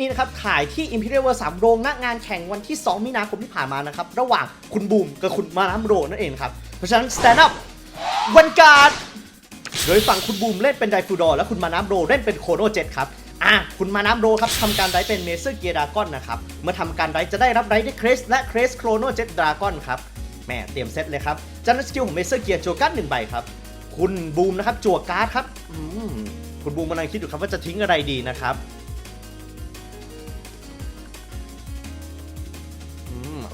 นี้นะครับขายที่ Imperial World 3โรงณงานแข่งวันที่ 2 มีนาคมที่ผ่านมานะครับ ระหว่างคุณบูมกับคุณมาน้ำโรนั่นเองครับ เพราะฉะนั้น stand up วันการ์ดโดยฝั่งคุณบูมเล่นเป็นไดฟูดอร์และคุณมาน้ำโรเล่นเป็นโคโนเจ็ตครับอะคุณมาน้ำโรครับทำการไรเป็นเมเซอร์เกียร์ดากอนนะครับเมื่อทำการไรจะได้รับไรด้เครสและเครสโครโนเจ็ตดากอนครับแหม่เตรียมเซตเลยครับจานั้นสกิลของเมเซอร์เกียร์โจการ์ดหนึ่งใบครับคุณบูมนะครับจั่วการ์ดครับคุณบูมกำลังคิดอยู่ครับว่าจะทิ้งอะไรดีนะครับ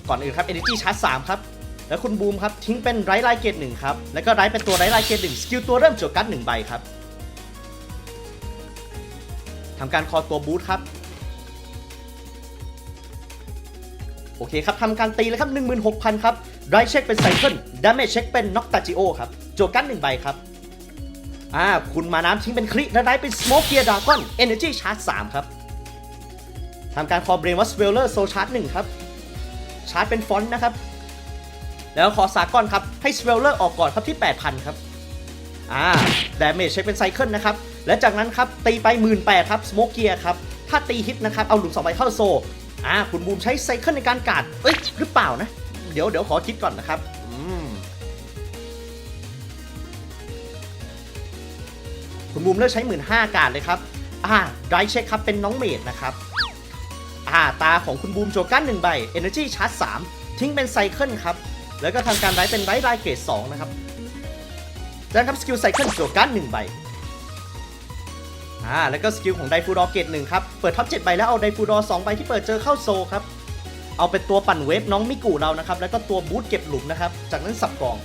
ก่อนอื่นครับ Energy Charge 3ครับ แล้วคุณบูมครับ ทิ้งเป็นไรไลเกตหนึ่งครับ แล้วก็ไรเป็นตัวไรไลเกตหนึ่งสกิลตัวเริ่มจวการ์ดหนึ่งใบครับทำการคอตัวบูทครับ โอเคครับทำการตีเลยครับ 16,000 ครับไรเช็คเป็นไซเคิลดาเมจเช็คเป็นน็อกตาจิโอครับจวการ์ดหนึ่งใบครับอ่าคุณมาน้ำทิ้งเป็นคริและไรเป็นสโมกเกียร์ดากอนเอเนจีชาร์จ3ครับทำการคอเบรนวัสเวลเลอร์โซชาร์จ1ครับ ชาร์จเป็นฟอนต์นะครับ แล้วขอสากอนครับ ให้สเวลเลอร์ออกก่อนครับที่ 8,000 ครับ อ่าดาเมจเช็คเป็นไซเคิลนะครับ และจากนั้นครับ ตีไป 18,000ครับสโมกเกียร์ครับ ถ้าตีฮิตนะครับ เอาหลุมสองใบเข้าโซ อ่า คุณบูมใช้ไซเคิลในการกาดเอ้ย หรือเปล่านะ เดี๋ยวเดี๋ยวขอคิดก่อนนะครับอืมคุณบูมเลือกใช้ 1 5ื่นกาดเลยครับ อ่าไรเช็คครับเป็นน้องเมดนะครับ อ่าตาของคุณบูมโจกันหนึ่งใบ Energy Charge 3 ทิ้งเป็นไซเคิลครับ แล้วก็ทำการไรเป็นไรไลเกต2นะครับจากนั้นครับสกิลไซเคิลโจกันหนึ่งใบอ่าแล้วก็สกิลของไดฟูดอเกตหนึ่งครับ เปิดท็อป7ใบแล้วเอาไดฟูดอ2ใบที่เปิดเจอเข้าโซครับ เอาเป็นตัวปั่นเวฟน้องมิกูเรานะครับ แล้วก็ตัวบูทเก็บหลุมนะครับ จากนั้นสับกอง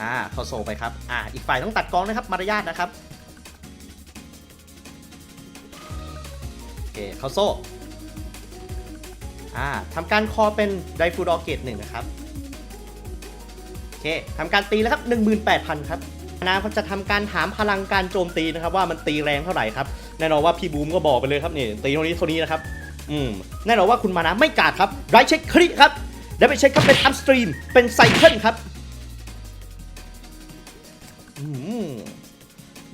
อ่าเข้าโซไปครับ อ่า อีกฝ่ายต้องตัดกองนะครับ มารยาทนะครับ เคเข้าโซ่อ่าทำการคอเป็นไดฟูดอเกตหนึ่งนะครับโอเคทำการตีแล้วครับ 18,000 ครับนาเขาจะทำการถามพลังการโจมตีนะครับ ว่ามันตีแรงเท่าไหร่ครับแน่นอนว่าพี่บูมก็บอกไปเลยครับนี่ตีเท่านี้เท่านี้นะครับอืมแน่นอนว่าคุณมานะไม่กาดครับไรเช็คคริครับแล้วไปเช็คครับเป็นอัพสตรีมเป็นไซเคิลครับม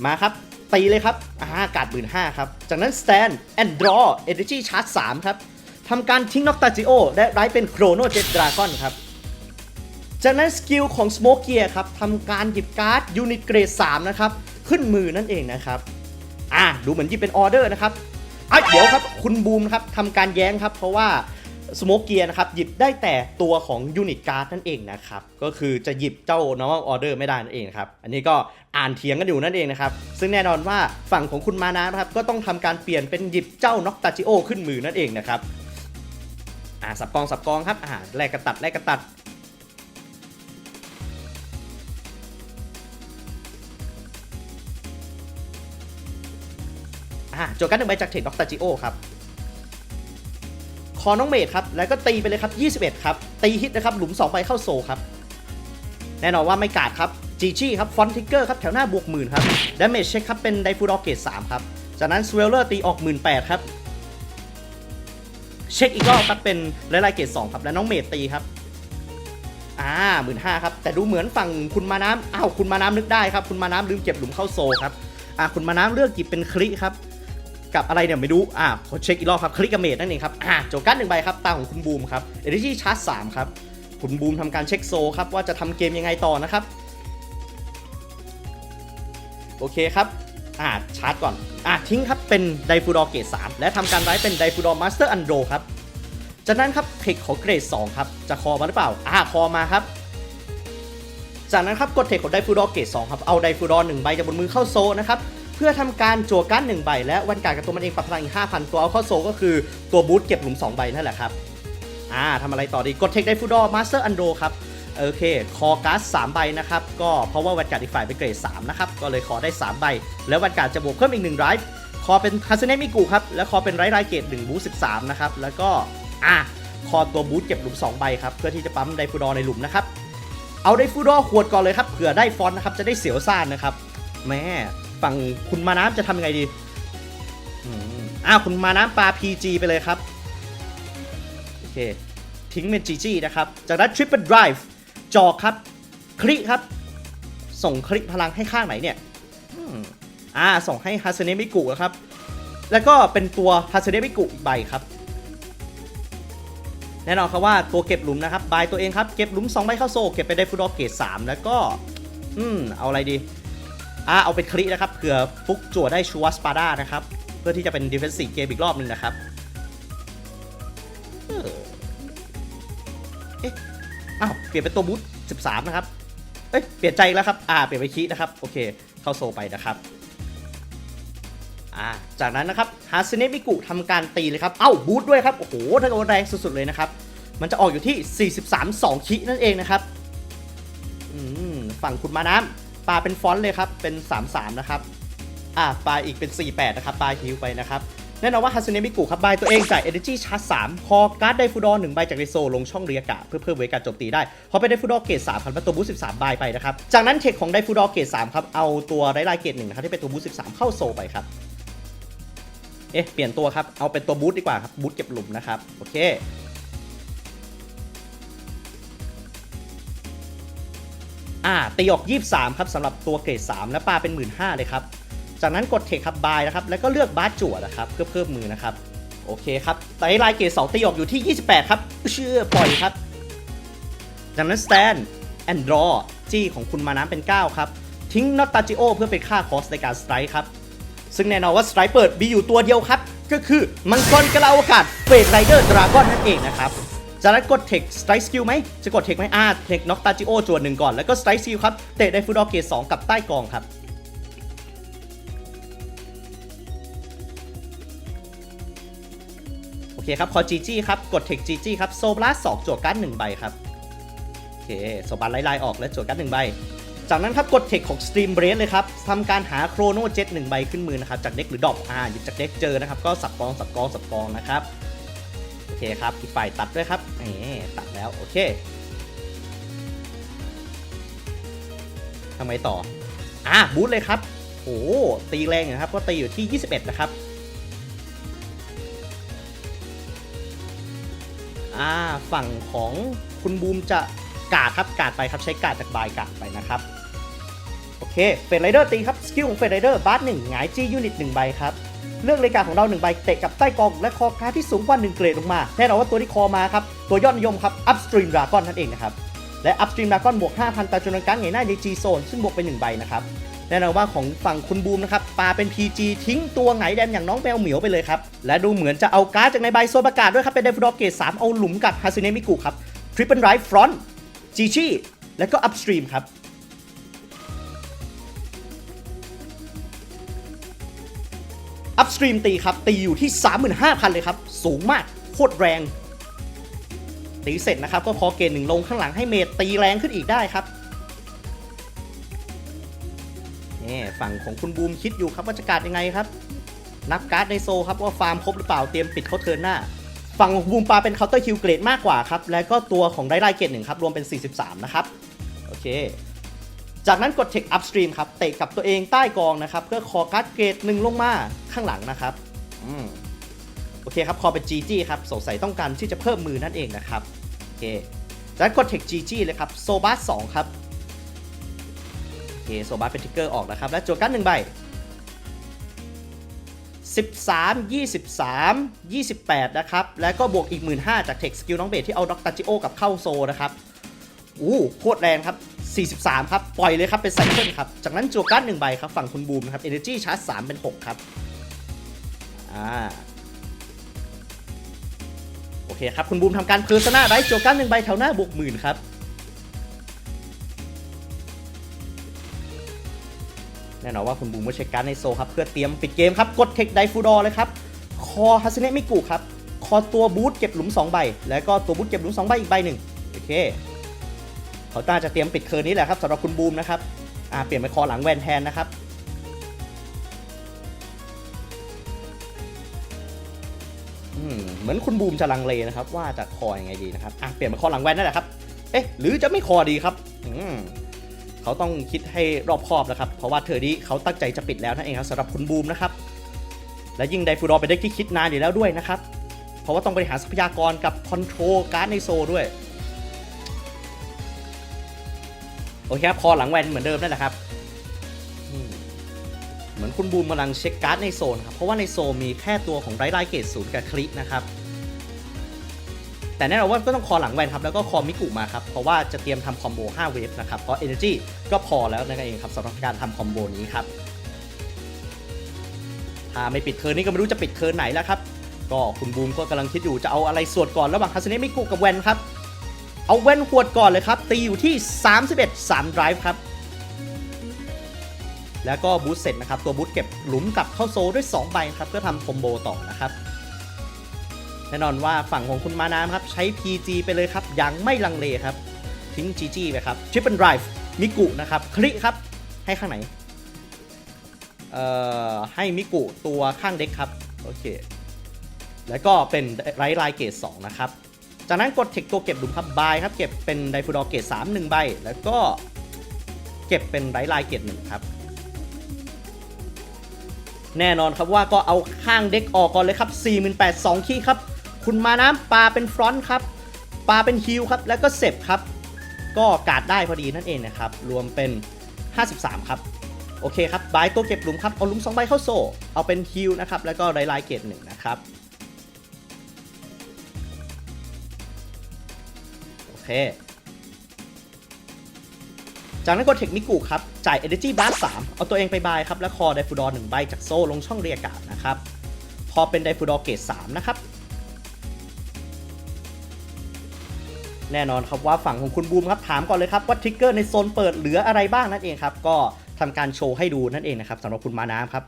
มาครับ ตีเลยครับอ่ากาดหมื่นห้าครับ จากนั้น stand and draw energy charge 3ครับทำการทิ้งน็อกตาจิโอและไร้เป็นโครโนเจ็ตดราก้อนครับ จากนั้นสกิลของ Smoke Gear ครับทำการหยิบการ์ดยูนิตเกรด3นะครับ ขึ้นมือนั่นเองนะครับ อ่าดูเหมือนหยิบเป็นออเดอร์นะครับอะเดี๋ยวครับคุณบูมครับทำการแย้งครับ เพราะว่า สโมกเกียร์นะครับหยิบได้แต่ตัวของยูนิตการ์ดนั่นเองนะครับก็คือจะหยิบเจ้า normal order ไม่ได้นั่นเองครับอันนี้ก็อ่านเถียงกันอยู่นั่นเองนะครับซึ่งแน่นอนว่าฝั่งของคุณมานะครับก็ต้องทำการเปลี่ยนเป็นหยิบเจ้าน็อกตาจิโอขึ้นมือนั่นเองนะครับอ่าสับกองสับกองครับอ่าแลกกระตัดแลกกระตัดอ่าโจกันหนึ่งใบจากเทคด็อกตาจิโอครับ คอน้องเมดครับ แล้วก็ตีไปเลยครับ 21 ครับ ตีฮิตนะครับ หลุม2ไปเข้าโซครับ แน่นอนว่าไม่กาดครับจีจี้ครับ ฟอนทิกเกอร์ครับ แถวหน้าบวกหมื่นครับดาเมจเช็คครับ เป็นไดฟูดอเกต3ครับ จากนั้นสเวลเลอร์ตีออก 18,000 ครับ เช็คอีกรอบครับ เป็นไลไลเกต2ครับ และน้องเมดตีครับ อ่าหมื่นห้าครับ แต่ดูเหมือนฝั่งคุณมาน้ำอ้าว คุณมาน้ำนึกได้ครับ คุณมาน้ำลืมเก็บหลุมเข้าโซครับ อ่า คุณมาน้ำเลือกหยิบเป็นคลิครับ กับอะไรเนี่ยไม่รู้ อ่าขอเช็คอีกรอบครับ คลิกกับเมดนั่นเองครับ อ่าโจกันหนึ่งใบครับ ตาของคุณบูมครับเอเนจีชาร์จสามครับ คุณบูมทำการเช็คโซครับ ว่าจะทำเกมยังไงต่อนะครับ โอเคครับ อ่าชาร์จก่อน อ่าทิ้งครับ เป็นไดฟูดอเกรด3และทำการไร้เป็นไดฟูดอมาสเตอร์อันโดครับ จากนั้นครับเทคของเกรด2ครับ จะคอมาหรือเปล่า อ่าคอมาครับจากนั้นครับกดเทคของไดฟูดอเกรด2ครับ เอาไดฟูดอหนึ่งใบจากบนมือเข้าโซนะครับ พื่อทำการจั่วการ์ดหนึ่งใบและวันการดกับตัวมันเองปรับพลังอีก5,000 ตัวเอาเข้าโซก็คือตัวบูทเก็บหลุม 2 ใบนั่นแหละครับอ่าทำอะไรต่อดีกดเทคไดฟูดอมาสเตอร์อันโดครับโอเค คอการ์ด3ใบนะครับ ก็เพราะว่าวันการดอีกฝ่ายเป็นเกรด3นะครับ ก็เลยขอได้ 3 ใบ แล้ววันการดจะบวกเพิ่มอีก1ไรฟ์คอเป็นคาสเนมิกุครับ แล้วคอเป็นไรไรเกต1บูส13นะครับ แล้วก็ อะ คอตัวบูทเก็บหลุม 2 ใบครับ เพื่อที่จะปั๊มไดฟูดอในหลุมนะครับ เอาไดฟูดอขวดก่อนเลยครับ เผื่อได้ฟอนต์นะครับ จะได้เสียวซ่านนะครับ แม่ ฝั่งคุณมาน้ำจะทำยังไงดีอืมอ้าวคุณมาน้ำปลา PG ไปเลยครับ โอเค ทิ้งเป็น GG นะครับ จากนั้น Triple Drive จอกครับ คลิกครับ ส่งคลิกพลังให้ข้างไหนเนี่ยอืมอ่า ส่งให้ฮาสเนมิกุครับ แล้วก็เป็นตัวฮาสเนมิกุอีกใบครับ แน่นอนครับว่าตัวเก็บหลุมนะครับ บายตัวเองครับ เก็บหลุม2ใบเข้าโซเก็บไปได้ฟุตบอลเกรด3แล้วก็ อืม เอาอะไรดี อ่าเอาเป็นคลินะครับเผื่อฟุกจั่วได้ชัวสปาร์ดานะครับ เพื่อที่จะเป็นดิเฟนซีเกมอีกรอบหนึ่งนะครับเอ๊ะอ้าวเปลี่ยนเป็นตัวบูท13 นะครับ เอ้ยเปลี่ยนใจแล้วครับ อ่าเปลี่ยนไปคีนะครับ โอเค เข้าโซไปนะครับอ่าจากนั้นนะครับฮาสเนมิกุทำการตีเลยครับ เอ้าบูทด้วยครับ โอ้โหถ้าโดนแรงสุดๆเลยนะครับ มันจะออกอยู่ที่ 43 2คินั่นเองนะครับ อืมฝั่งคุณมาน้ำ ปลาเป็นฟอนต์เลยครับ เป็น 33 นะครับอ่าปลาอีกเป็น 48 นะครับ ปลาฮิวไปนะครับแน่นอนว่าฮาสเนมิกุครับบายตัวเองจ่าย Energy Charge 3 คอการ์ดไดฟูดอ1ใบจากเรโซลงช่องเรียกะเพื่อเพิ่มเวลาการโจมตีได้พอเป็นไดฟูดอเกรด3ครับเป็นตัวบูส13 ใบไปนะครับ จากนั้นเทคของไดฟูดอเกรด3ครับ เอาตัวไรไลเกรด1นะครับที่เป็นตัวบูส13 เข้าโซไปครับ เอ๊ะ เปลี่ยนตัวครับ เอาเป็นตัวบูทดีกว่าครับบูทเก็บหลุมนะครับ โอเค อ่าตีออก 23 ครับสำหรับตัวเกรด 3 และปลาเป็น 15,000เลยครับ จากนั้นกดเทคครับบายนะครับ แล้วก็เลือกบาสจั่วนะครับ เพื่อเพิ่มมือนะครับ โอเคครับไตรลายเกรด 2 ตีออกอยู่ที่ 28 ครับเชื่อปล่อยครับ จากนั้น stand and draw จี้ของคุณมาน้ำเป็น 9 ครับ ทิ้งนอตตาจิโอเพื่อเป็นค่าคอสในการสไตร์ครับ ซึ่งแน่นอนว่าสไตร์เปิดมีอยู่ตัวเดียวครับ ก็คือมังกรกระลาอากาศเฟรดไรเดอร์ดราก้อนนั่นเองนะครับ จากนั้นกดเทคสไตร์สกิลไหมจะกดเทคไหมอ่าเทคน็อกตาจิโอจวนหนึ่งก่อน แล้วก็สไตร์สกิลครับ เตะไดฟูดอเกตสองกับใต้กองครับโอเคครับ พอจีจี้ครับ กดเทคจีจี้ครับ โซบลัสสองจวดการ์ดหนึ่งใบครับ โอเคโซบัสไล่ไล่ออกและจวดการ์ดหนึ่งใบ จากนั้นครับกดเทคของ Stream b r a เลยครับทำการหาโครโนเจ็ตหนึ่งใบขึ้นมือนะครับ จากเด็กหรือดอปอ่าหยิบจากเด็กเจอนะครับ ก็สับกองสับกองสับกองนะครับ เคครับ อีกฝ่ายตัดด้วยครับเอ๊ตัดแล้ว โอเคทำไมต่อ อะ บูทเลยครับ โอ้ตีแรงนะครับ ก็ตีอยู่ที่ 21 นะครับ อ่า ฝั่งของคุณบูมจะกาดครับ กาดไปครับ ใช้กาดจากบายกาดไปนะครับ โอเค เฟดไรเดอร์ตีครับ สกิลของเฟดไรเดอร์บาร์หนึ่งหงายจี้ยูนิตหนึ่งใบครับ เลือกรายกาของเรา1ใบเตะกับใต้กองและคอการ์ที่สูงกว่า1เกรดลงมาแน่นอนว่าตัวที่คอมาครับตัวยอดนิยมครับ Upstream Dragon นั่นเองนะครับและ Upstream Dragon บวก5,000ตาจำนวนการ์ดใหญ่หน้าใน G Zone ซึ่งบวกไป1ใบนะครับแน่นอนว่าของฝั่งคุณบูมนะครับปาเป็น PG ทิ้งตัวไหงแดมอย่างน้องแมวเหมียวไปเลยครับและดูเหมือนจะเอาการ์ดจากในใบโซนประกาศด้วยครับเป็นเดฟดอเกต3เอาหลุมกับฮาซิเนมิกุครับ Triple Right Front GG และก็ Upstream ครับ สตรีมตีครับ ตีอยู่ที่ 35,000 เลยครับ สูงมากโคตรแรง ตีเสร็จนะครับ ก็คอเกณฑ์หนึ่งลงข้างหลังให้เมดตีแรงขึ้นอีกได้ครับนี่ฝั่งของคุณบูมคิดอยู่ครับว่าจะการยังไงครับ นับการ์ดในโซครับว่าฟาร์มครบหรือเปล่าเตรียมปิดเขาเทิร์นหน้า ฝั่งของบูมปาเป็นเคาน์เตอร์คิวเกรดมากกว่าครับ แล้วก็ตัวของไดไลเกตหนึ่งครับรวมเป็น 43 นะครับ โอเค จากนั้นกด Tech Upstream ครับ เตะกับตัวเองใต้กองนะครับ เพื่อคอการ์ดเกรดหนึ่งลงมาข้างหลังนะครับอืมโอเคครับ คอเป็น GG ครับสงสัยต้องการที่จะเพิ่มมือนั่นเองนะครับโอเคจากนั้นกด Tech GG เลยครับโซบัส2ครับโอเคโซบัสเป็นทริกเกอร์ออกนะครับ และโจกันหนึ่งใบ13 23 28 นะครับ แล้วก็บวกอีก 15,000จาก Tech Skill น้องเบสที่เอาด็อกตาจิโอกับเข้าโซนะครับ อู้โคตรแรงครับ 43 ครับ ปล่อยเลยครับเป็นไซเคิลครับ จากนั้นจัวการ์ดหนึ่งใบครับ ฝั่งคุณบูมนะครับ Energy Charge 3เป็น 6 ครับ อ่า โอเคครับ คุณบูมทำการเพอร์ซนาไรจัวการ์ดหนึ่งใบแถวหน้าบวกหมื่นครับ แน่นอนว่าคุณบูมก็เช็คการ์ดในโซครับ เพื่อเตรียมปิดเกมครับ กดเทคไดฟูดอเลยครับ คอฮัสเนะมิกุครับ คอตัวบูทเก็บหลุม 2 ใบ แล้วก็ตัวบูทเก็บหลุม 2 ใบอีกใบหนึ่งโอเค เขาต้าจะเตรียมปิดเคิร์นนี้แหละครับสำหรับคุณบูมนะครับอ่าเปลี่ยนไปคอหลังแวนแทนนะครับอืมเหมือนคุณบูมจะลังเลนะครับ ว่าจะคอยังไงดีนะครับอะเปลี่ยนมาคอหลังแวนนั่นแหละครับ เอ๊ะหรือจะไม่คอดีครับอืมเขาต้องคิดให้รอบคอบนะครับ เพราะว่าเธอนี้เขาตั้งใจจะปิดแล้วนั่นเองครับสำหรับคุณบูมนะครับ และยิ่งไดฟูดอร์เป็นเด็กที่คิดนานอยู่แล้วด้วยนะครับ เพราะว่าต้องบริหารทรัพยากรกับคอนโทรลการ์ดในโซด้วย โอเคครับ คอหลังแวนเหมือนเดิมนั่นแหละครับเหมือนคุณบูมกำลังเช็คการ์ดในโซนครับ เพราะว่าในโซนมีแค่ตัวของไรไลเกตศูนย์กับคลิกนะครับ แต่แน่นอนว่าก็ต้องคอหลังแวนครับ แล้วก็คอมิกุมาครับ เพราะว่าจะเตรียมทำคอมโบ5เวฟนะครับ เพราะ Energy ก็พอแล้วนั่นเองครับสำหรับการทำคอมโบนี้ครับ ถ้าไม่ปิดเทิร์นนี้ก็ไม่รู้จะปิดเทิร์นไหนแล้วครับ ก็คุณบูมก็กำลังคิดอยู่จะเอาอะไรสวดก่อนระหว่างคาสเนะมิกุกับแวนครับ เอาแวนหวดก่อนเลยครับ ตีอยู่ที่ 31 3 drive ครับ แล้วก็บูสเสร็จนะครับ ตัวบูสเก็บหลุมกลับเข้าโซลด้วย 2 ใบครับ เพื่อทำคอมโบต่อนะครับ แน่นอนว่าฝั่งของคุณมาน้ำครับ ใช้ PG ไปเลยครับ ยังไม่ลังเลครับ ทิ้ง GG ไปครับ Triple Drive มิกุนะครับ คลิครับ ให้ข้างไหน เอ่อ ให้มิกุตัวข้างเด็กครับ โอเค แล้วก็เป็นไรไลเกต2นะครับ จากนั้นกดเทคตัวเก็บหลุมครับบายครับเก็บเป็นไดฟูดอเกต3 1ใบ แล้วก็เก็บเป็นไรไลเกต1ครับ แน่นอนครับว่าก็เอาข้างเด็กออกก่อนเลยครับ 48 2ขี้ครับ คุณมาน้ำปลาเป็นฟรอนต์ครับปลาเป็นฮิลครับแล้วก็เซฟครับ ก็กาดได้พอดีนั่นเองนะครับ รวมเป็น 53 ครับ โอเคครับบายตัวเก็บหลุมครับ เอาหลุม2ใบเข้าโซ่ เอาเป็นฮิลนะครับ แล้วก็ไรไลเกต1นะครับ จากนั้นกดเทคมิกุครับ จ่าย Energy Blast 3เอาตัวเองไปบายครับ แล้วคอไดฟูดอ1ใบจากโซ่ลงช่องเรียการ์ดนะครับ พอเป็นไดฟูดอเกต3นะครับ แน่นอนครับว่าฝั่งของคุณบูมครับถามก่อนเลยครับว่าทริกเกอร์ในโซนเปิดเหลืออะไรบ้างนั่นเองครับ ก็ทำการโชว์ให้ดูนั่นเองนะครับสำหรับคุณมาน้ำครับ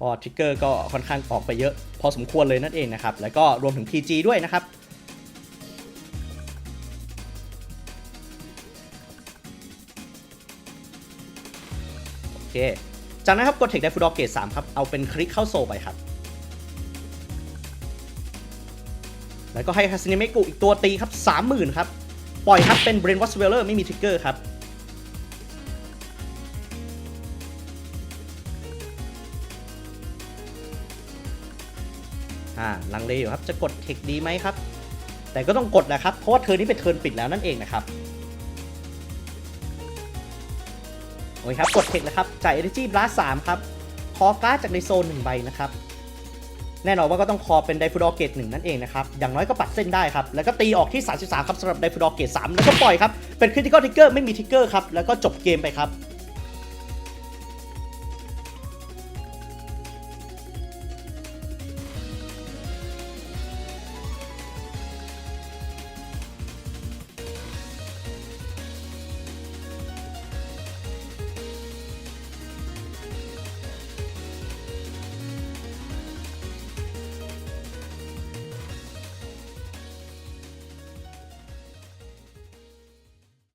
ก็ทริกเกอร์ก็ค่อนข้างออกไปเยอะ พอสมควรเลยนั่นเองนะครับ แล้วก็รวมถึง PG ด้วยนะครับ เค จากนั้นครับกดเทคไดฟูดอเกต3ครับ เอาเป็นคลิกเข้าโซไปครับ แล้วก็ให้คาสิเนเมกุอีกตัวตีครับ30,000ครับ ปล่อยครับเป็นเบรนวอสเวลเลอร์ไม่มีทริกเกอร์ครับอ่าลังเลอยู่ครับ จะกดเทคดีไหมครับ แต่ก็ต้องกดนะครับ เพราะว่าเทิร์นนี้เป็นเทิร์นปิดแล้วนั่นเองนะครับ โอเคครับ กดเทคนะครับ จ่าย Energy Blast 3ครับ คอการ์ดจากในโซนหนึ่งใบนะครับ แน่นอนว่าก็ต้องคอเป็นไดฟูดอเกตหนั่นเองนะครับ อย่างน้อยก็ปัดเส้นได้ครับ แล้วก็ตีออกที่ 33 ครับสำหรับไดฟูดอเกต3แล้วก็ปล่อยครับ เป็นคริติคอลทิกเกอร์ไม่มีทิกเกอร์ครับ แล้วก็จบเกมไปครับ